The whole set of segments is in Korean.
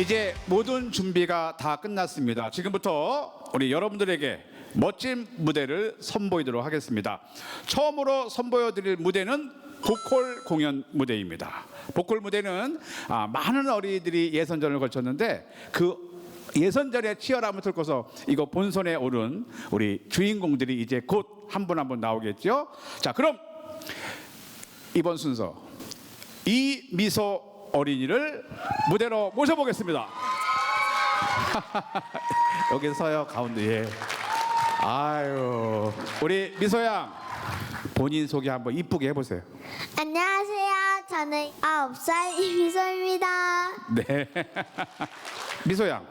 이제 모든 준비가 다 끝났습니다. 지금부터 우리 여러분들에게 멋진 무대를 선보이도록 하겠습니다. 처음으로 선보여 드릴 무대는 보컬 공연 무대입니다. 보컬 무대는 아, 많은 어린이들이 예선전을 거쳤는데 그 예선전의 치열함을 뚫고서 이거 본선에 오른 우리 주인공들이 이제 곧 한 분 한분 나오겠죠. 자, 그럼 이번 순서 이미소 어린이를 무대로 모셔보겠습니다. 여기 서요 가운데. 예. 아유, 우리 미소 양 본인 소개 한번 이쁘게 해보세요. 안녕하세요. 저는 9살 이미소입니다. 네. 미소 양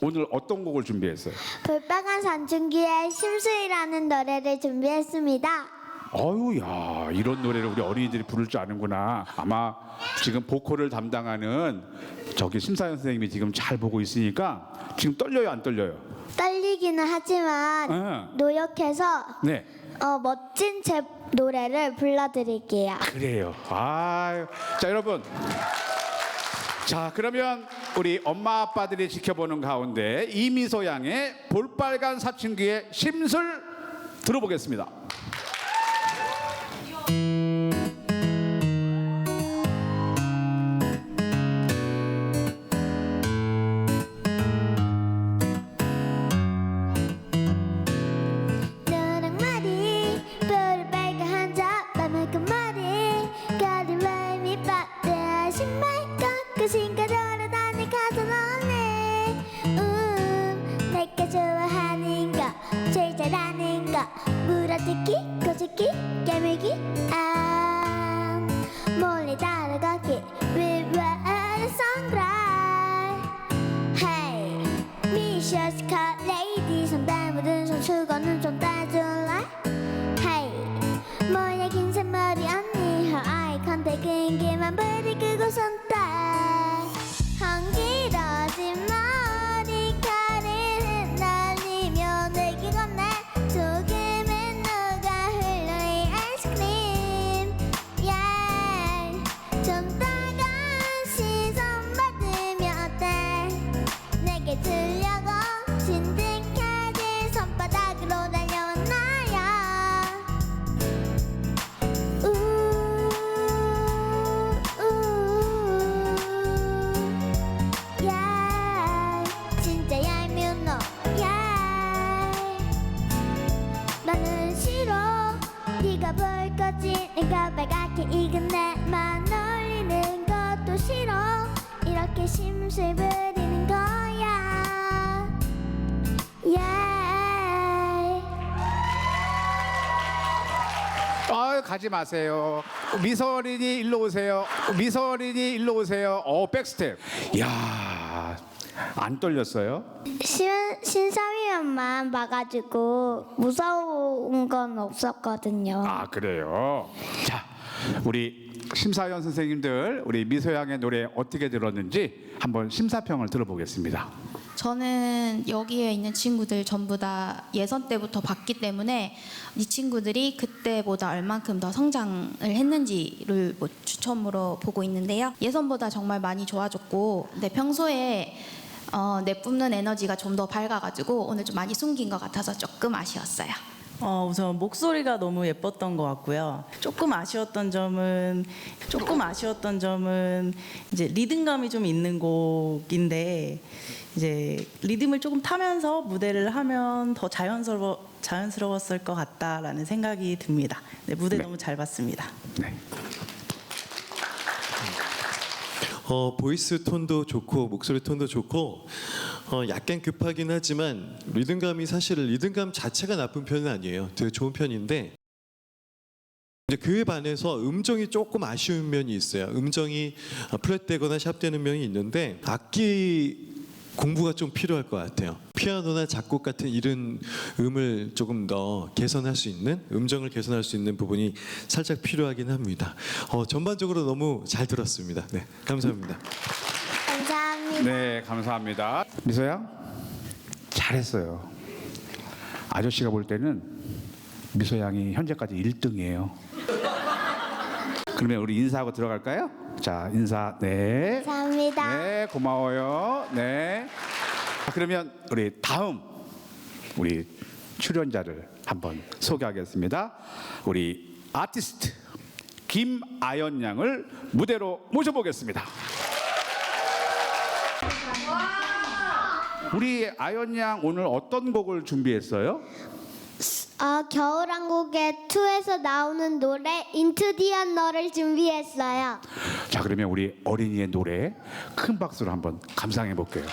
오늘 어떤 곡을 준비했어요? 볼빨간 산중기의 심수이라는 노래를 준비했습니다. 어유 야 이런 노래를 우리 어린이들이 부를 줄 아는구나. 아마 지금 보컬을 담당하는 저기 심사연 선생님이 지금 잘 보고 있으니까 지금 떨려요 안 떨려요? 떨리기는 하지만 응. 노력해서 네. 어, 멋진 제 노래를 불러드릴게요. 그래요. 아, 자 여러분. 자 그러면 우리 엄마 아빠들이 지켜보는 가운데 이미소 양의 볼빨간 사춘기의 심술 들어보겠습니다. 아 가지 마세요. 미소 어린이 일로 오세요. 미소 어린이 일로 오세요. 어 백스텝. 야. 안 떨렸어요? 신, 신사위원만 봐가지고 무서운 건 없었거든요. 아 그래요. 자, 우리 심사위원 선생님들 우리 미소양의 노래 어떻게 들었는지 한번 심사평을 들어보겠습니다. 저는 여기에 있는 친구들 전부 다 예선 때부터 봤기 때문에 이 친구들이 그때보다 얼만큼 더 성장을 했는지를 뭐 추첨으로 보고 있는데요. 예선보다 정말 많이 좋아졌고, 근데 평소에 어, 내뿜는 에너지가 좀 더 밝아가지고 오늘 좀 많이 숨긴 것 같아서 조금 아쉬웠어요. 어, 우선 목소리가 너무 예뻤던 것 같고요. 조금 아쉬웠던 점은 조금 아쉬웠던 점은 이제 리듬감이 좀 있는 곡인데 이제 리듬을 조금 타면서 무대를 하면 더 자연스러워 자연스러웠을 것 같다라는 생각이 듭니다. 네, 무대 네. 너무 잘 봤습니다. 네. 어, 보이스 톤도 좋고 목소리 톤도 좋고 어, 약간 급하긴 하지만 리듬감이 사실 리듬감 자체가 나쁜 편은 아니에요. 되게 좋은 편인데 이제 그에 반해서 음정이 조금 아쉬운 면이 있어요. 음정이 어, 플랫되거나 샵되는 면이 있는데 악기 공부가 좀 필요할 것 같아요. 피아노나 작곡 같은 이런 음을 조금 더 개선할 수 있는 음정을 개선할 수 있는 부분이 살짝 필요하긴 합니다. 어, 전반적으로 너무 잘 들었습니다. 네, 감사합니다. 감사합니다. 네, 감사합니다. 미소야, 잘했어요. 아저씨가 볼 때는 미소 양이 현재까지 1등이에요. 그러면 우리 인사하고 들어갈까요? 자, 인사. 네. 감사합니다. 네, 고마워요. 네. 자, 그러면 우리 다음 우리 출연자를 한번 소개하겠습니다. 우리 아티스트 김아연 양을 무대로 모셔보겠습니다. 우리 아연 양 오늘 어떤 곡을 준비했어요? 어, 겨울왕국의 2에서 나오는 노래 인투 디언 너를 준비했어요. 자, 그러면 우리 어린이의 노래 큰 박수로 한번 감상해 볼게요.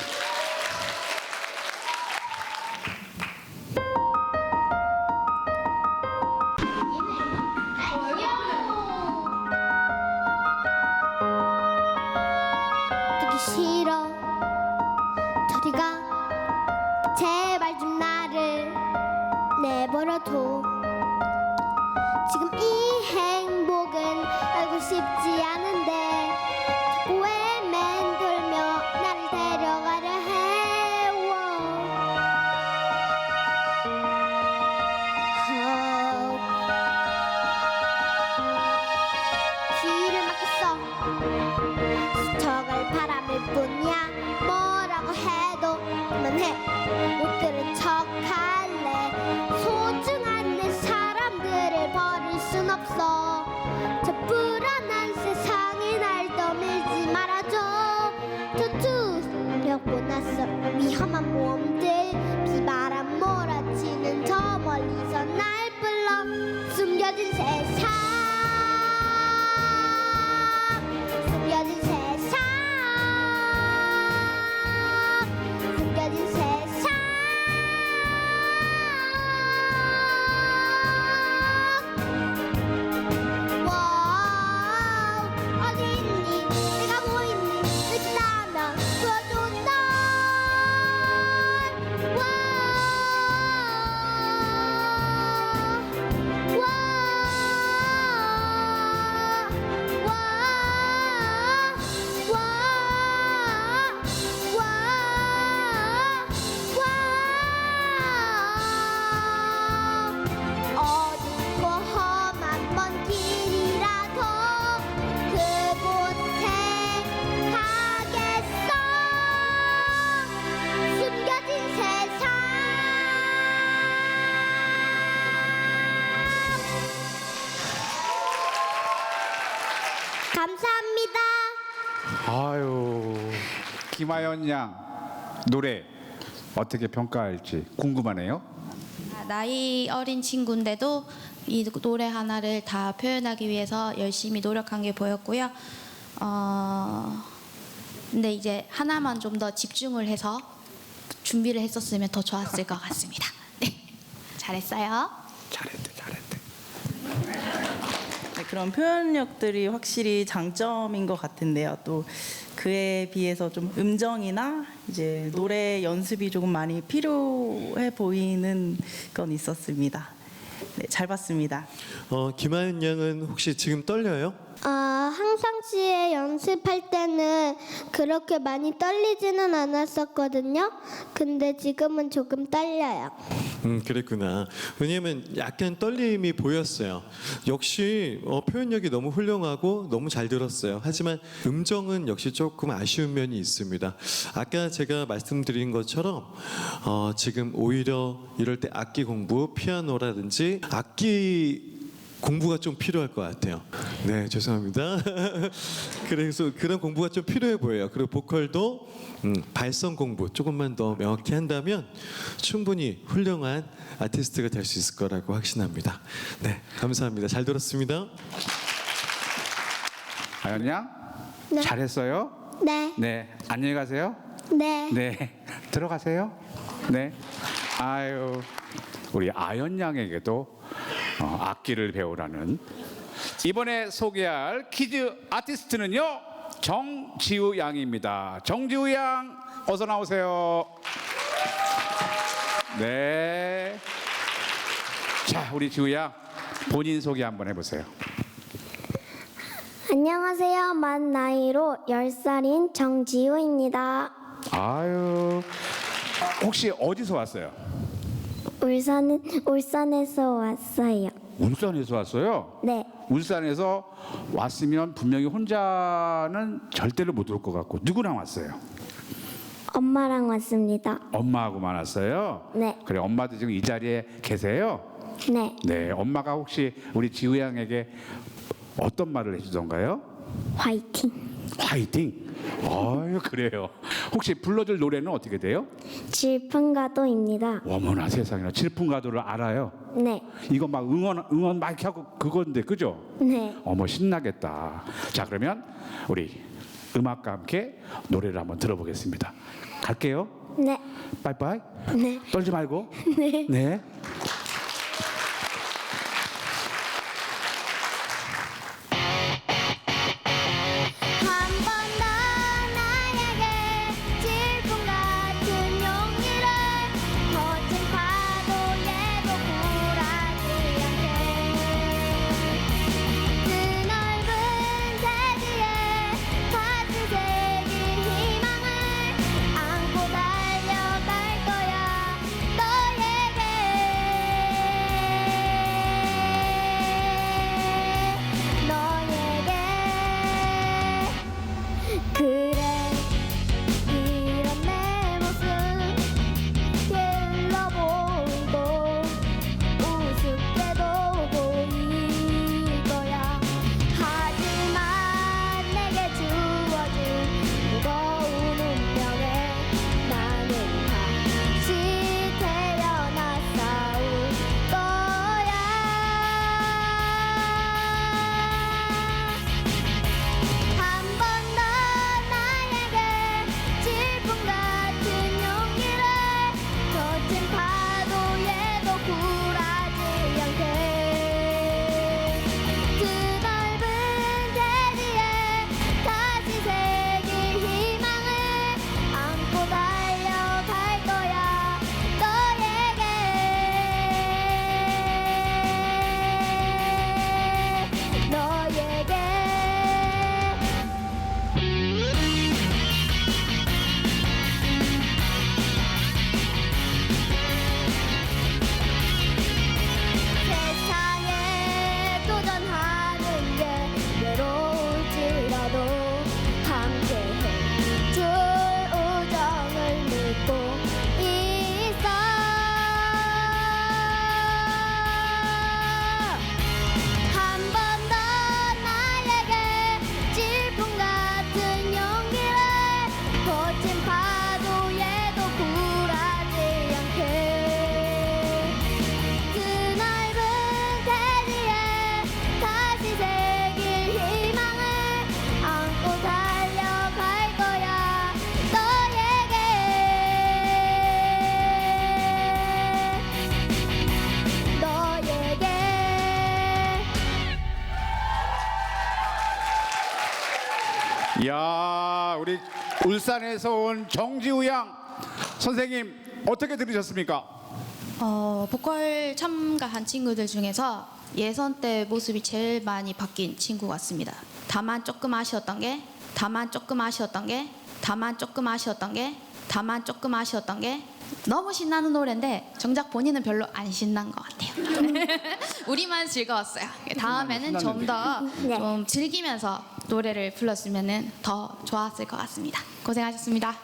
김아연 양 노래 어떻게 평가할지 궁금하네요. 아, 나이 어린 친구인데도 이 노래 하나를 다 표현하기 위해서 열심히 노력한 게 보였고요. 어, 근데 이제 하나만 좀 더 집중을 해서 준비를 했었으면 더 좋았을 것 같습니다. 네, 잘했어요. 잘했대, 잘했대. 네, 그런 표현력들이 확실히 장점인 것 같은데요. 또 그에 비해서 좀 음정이나 이제 노래 연습이 조금 많이 필요해 보이는 건 있었습니다. 네, 잘 봤습니다. 어, 김하연 양은 혹시 지금 떨려요? 아, 항상시에 연습할 때는 그렇게 많이 떨리지는 않았었거든요. 근데 지금은 조금 떨려요. 음, 그랬구나. 왜냐면 약간 떨림이 보였어요. 역시 어, 표현력이 너무 훌륭하고 너무 잘 들었어요. 하지만 음정은 역시 조금 아쉬운 면이 있습니다. 아까 제가 말씀드린 것처럼 어, 지금 오히려 이럴 때 악기 공부, 피아노라든지 악기 공부가 좀 필요할 것 같아요. 네, 죄송합니다. 그래서 그런 공부가 좀 필요해 보여요. 그리고 보컬도 음, 발성 공부 조금만 더 명확히 한다면 충분히 훌륭한 아티스트가 될 수 있을 거라고 확신합니다. 네, 감사합니다. 잘 들었습니다. 아연 양 네. 잘했어요. 네, 네, 안녕히 가세요. 네. 네, 들어가세요. 네. 아유, 우리 아연 양에게도 어, 악기를 배우라는 이번에 소개할 키즈 아티스트는요 정지우 양입니다. 정지우 양 어서 나오세요. 네. 자, 우리 지우야 본인 소개 한번 해보세요. 안녕하세요. 만 나이로 10살인 정지우입니다. 아유, 혹시 어디서 왔어요? 울산, 울산에서 왔어요. 울산에서 왔어요. 네. 울산에서 왔으면 분명히 혼자는 절대로 못 올 것 같고 누구랑 왔어요? 엄마랑 왔습니다. 엄마하고만 왔어요. 네. 그래, 엄마도 지금 이 자리에 계세요. 네. 네, 엄마가 혹시 우리 지우 양에게 어떤 말을 해주던가요? 화이팅. 화이팅. 아유 그래요. 혹시 불러줄 노래는 어떻게 돼요? 질풍가도입니다. 어머나 세상에나 질풍가도를 알아요. 네. 이거 막 응원 응원 막 이렇게 하고 그건데 그죠? 네. 어머 신나겠다. 자 그러면 우리 음악과 함께 노래를 한번 들어보겠습니다. 갈게요. 네. 빠이빠이. 네. 떨지 말고. 네. 야 우리 울산에서 온 정지우 양 선생님 어떻게 들으셨습니까? 어, 보컬 참가한 친구들 중에서 예선 때 모습이 제일 많이 바뀐 친구 같습니다. 다만 조금 아쉬웠던 게, 다만 조금 아쉬웠던 게, 다만 조금 아쉬웠던 게, 다만 조금 아쉬웠던 게 너무 신나는 노래인데 정작 본인은 별로 안 신난 것 같아요. 우리만 즐거웠어요. 다음에는 좀더 네. 좀 즐기면서 노래를 불렀으면 더 좋았을 것 같습니다. 고생하셨습니다.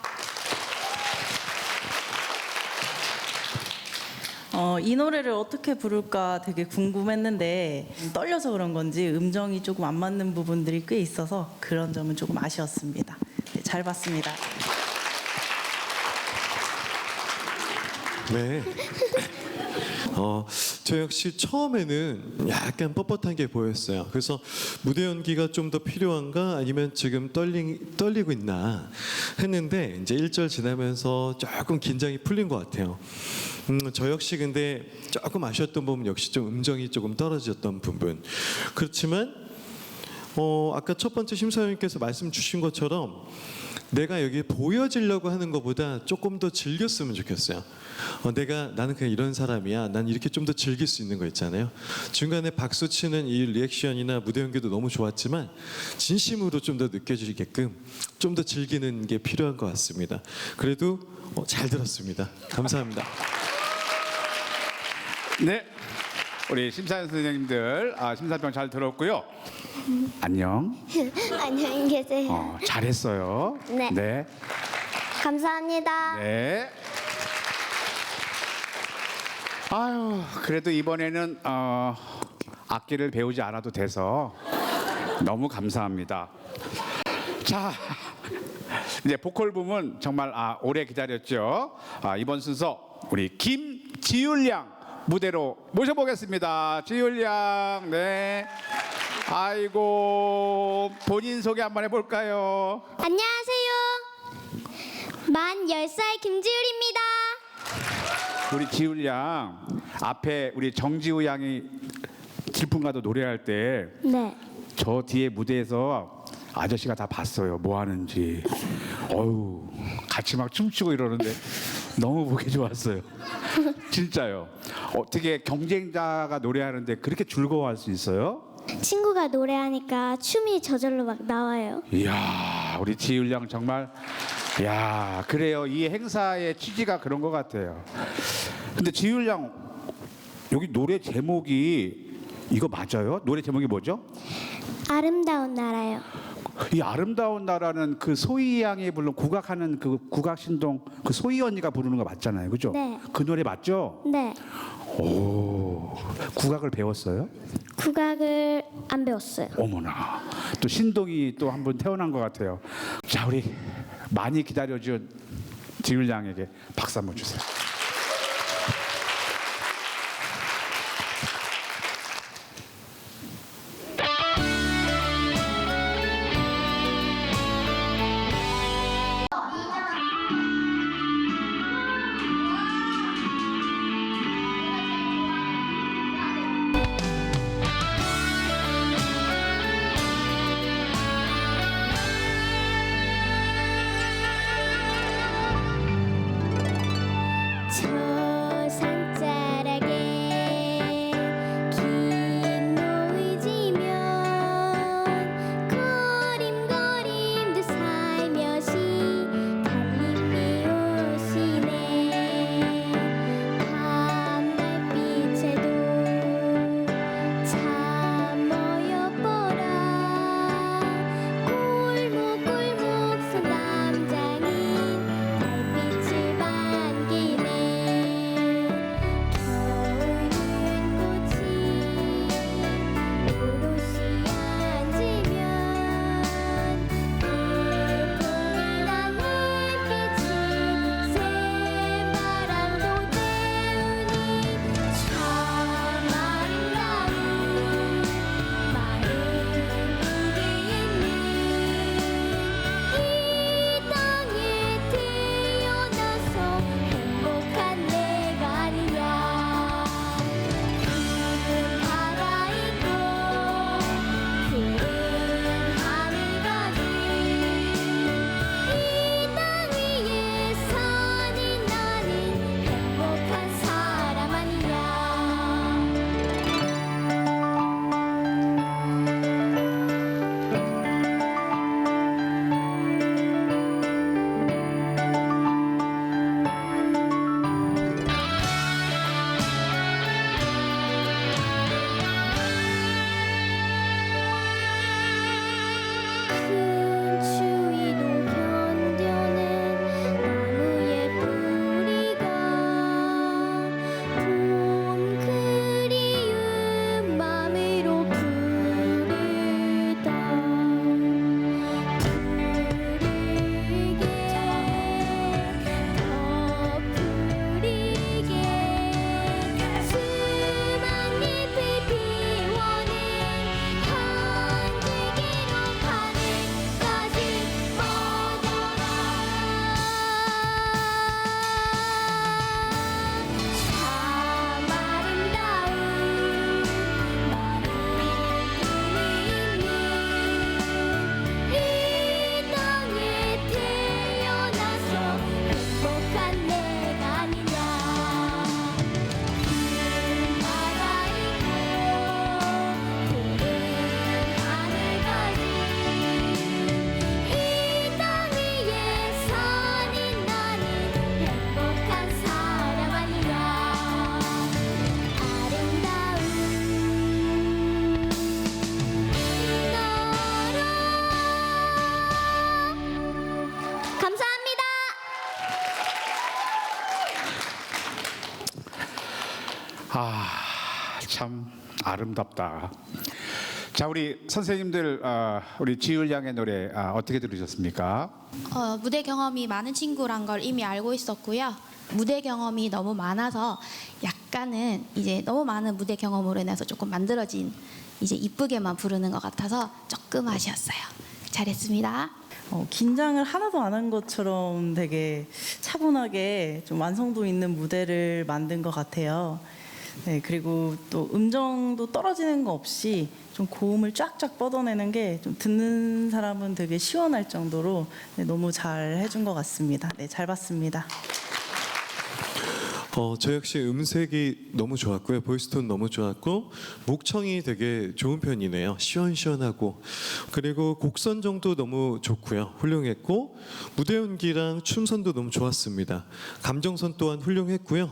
어, 이 노래를 어떻게 부를까 되게 궁금했는데 떨려서 그런 건지 음정이 조금 안 맞는 부분들이 꽤 있어서 그런 점은 조금 아쉬웠습니다. 네, 잘 봤습니다. 네. 어, 저 역시 처음에는 약간 뻣뻣한 게 보였어요. 그래서 무대 연기가 좀 더 필요한가 아니면 지금 떨리, 떨리고 있나 했는데 이제 1절 지나면서 조금 긴장이 풀린 것 같아요. 음, 저 역시 근데 조금 아쉬웠던 부분 역시 좀 음정이 조금 떨어졌던 부분. 그렇지만 어, 아까 첫 번째 심사위원께서 말씀 주신 것처럼 내가 여기 보여지려고 하는 것보다 조금 더 즐겼으면 좋겠어요. 어, 내가 나는 그냥 이런 사람이야. 난 이렇게 좀 더 즐길 수 있는 거 있잖아요. 중간에 박수 치는 이 리액션이나 무대 연기도 너무 좋았지만 진심으로 좀 더 느껴지게끔 좀 더 즐기는 게 필요한 것 같습니다. 그래도 어, 잘 들었습니다. 감사합니다. 네. 우리 심사위원 선생님들 아, 심사평 잘 들었고요. 안녕. 안녕히 계세요. 어, 잘했어요. 네. 네. 감사합니다. 네. 아유, 그래도 이번에는 어, 악기를 배우지 않아도 돼서 너무 감사합니다. 자, 이제 보컬 부문 정말 아, 오래 기다렸죠. 아, 이번 순서 우리 김지율 양 무대로 모셔보겠습니다. 지율 양, 네. 아이고 본인 소개 한번 해볼까요? 안녕하세요. 만 10살 김지율입니다. 우리 지율 양 앞에 우리 정지우 양이 질풍가도 노래할 때저 네. 뒤에 무대에서 아저씨가 다 봤어요 뭐 하는지 어유 같이 막 춤추고 이러는데 너무 보기 좋았어요 진짜요 어떻게 경쟁자가 노래하는데 그렇게 즐거워할 수 있어요? 친구가 노래하니까 춤이 저절로 막 나와요. 이야 우리 지율 양 정말 야 그래요 이 행사의 취지가 그런 것 같아요 근데 지율 양 여기 노래 제목이 이거 맞아요? 노래 제목이 뭐죠? 아름다운 나라요. 이 아름다운 나라는 그 소희 양이 부른 국악하는 그 국악 신동 그 소희 언니가 부르는 거 맞잖아요 그죠? 네. 그 노래 맞죠? 네. 오 국악을 배웠어요? 국악을 안 배웠어요. 어머나 또 신동이 또 한 번 태어난 것 같아요. 자 우리 많이 기다려준 지율 양에게 박수 한번 주세요. 참 아름답다. 자 우리 선생님들 아, 우리 지율 양의 노래 아, 어떻게 들으셨습니까? 어, 무대 경험이 많은 친구란 걸 이미 알고 있었고요. 무대 경험이 너무 많아서 약간은 이제 너무 많은 무대 경험으로 인해서 조금 만들어진 이제 이쁘게만 부르는 것 같아서 조금 아쉬웠어요. 잘했습니다. 어, 긴장을 하나도 안 한 것처럼 되게 차분하게 좀 완성도 있는 무대를 만든 것 같아요. 네, 그리고 또 음정도 떨어지는 거 없이 좀 고음을 쫙쫙 뻗어내는 게 좀 듣는 사람은 되게 시원할 정도로 네, 너무 잘 해준 것 같습니다. 네, 잘 봤습니다. 어, 저 역시 음색이 너무 좋았고요. 보이스톤 너무 좋았고 목청이 되게 좋은 편이네요. 시원시원하고 그리고 곡 선정도 너무 좋고요. 훌륭했고 무대 연기랑 춤선도 너무 좋았습니다. 감정선 또한 훌륭했고요.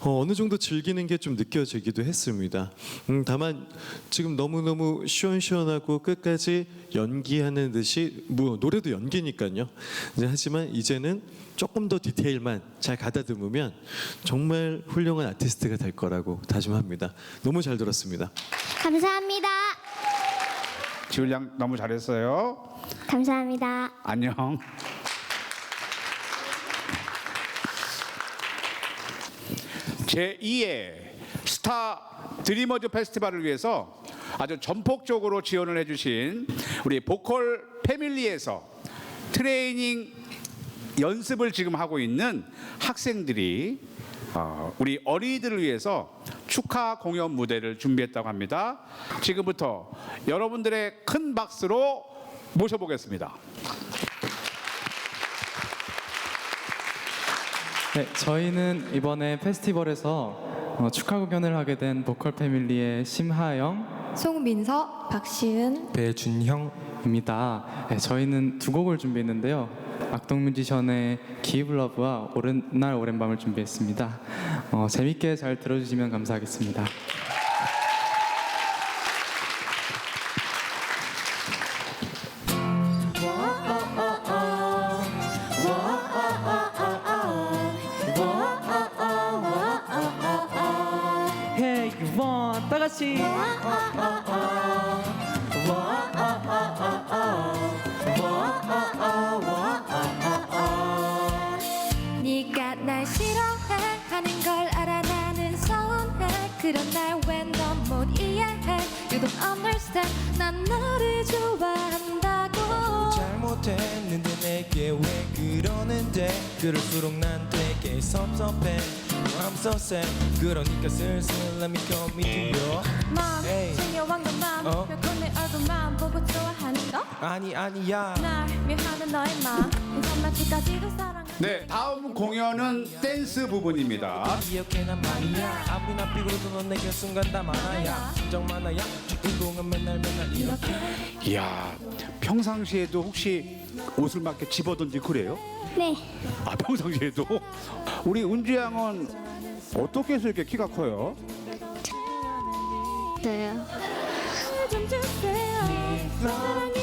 어, 어느 정도 즐기는 게 좀 느껴지기도 했습니다. 음, 다만 지금 너무 너무 시원시원하고 끝까지 연기하는 듯이 뭐 노래도 연기니까요. 이제 하지만 이제는 조금 더 디테일만 잘 가다듬으면 정말 훌륭한 아티스트가 될 거라고 다짐합니다. 너무 잘 들었습니다. 감사합니다. 지율 양 너무 잘했어요. 감사합니다. 안녕. 제2회 스타 드리머즈 페스티벌을 위해서 아주 전폭적으로 지원을 해주신 우리 보컬 패밀리에서 트레이닝 연습을 지금 하고 있는 학생들이 어, 우리 어린이들을 위해서 축하 공연 무대를 준비했다고 합니다. 지금부터 여러분들의 큰 박수로 모셔보겠습니다. 네, 저희는 이번에 페스티벌에서 어, 축하 공연을 하게 된 보컬 패밀리의 심하영, 송민서, 박시은, 배준형입니다. 네, 저희는 두 곡을 준비했는데요. 악동 뮤지션의 Love와 오랜 날 오랜 밤을 준비했습니다. 어, 재밌게 잘 들어주시면 감사하겠습니다. Sad 그러니까 슬슬 let me come into you 맘 Hey. 챙겨온 것만 어? 결코 내 얼굴만 보고 좋아하는 거? 아니 아니야 날 묘하는 너의 마음 인선마치까지도 사랑하는 네, 다음 공연은 댄스 부분입니다. 기억해 난 말이야 아무리 나 삐그러도 넌 내게 순간 다 많아야 심정 많아야 주인공은 맨날 맨날 이렇게 이야, 평상시에도 혹시 옷을 막 이렇게 집어던지 그래요? 네. 아, 평상시에도? 우리 은지 양은 어떻게 해서 이렇게 키가 커요? 저요. 좀 주세요 사랑해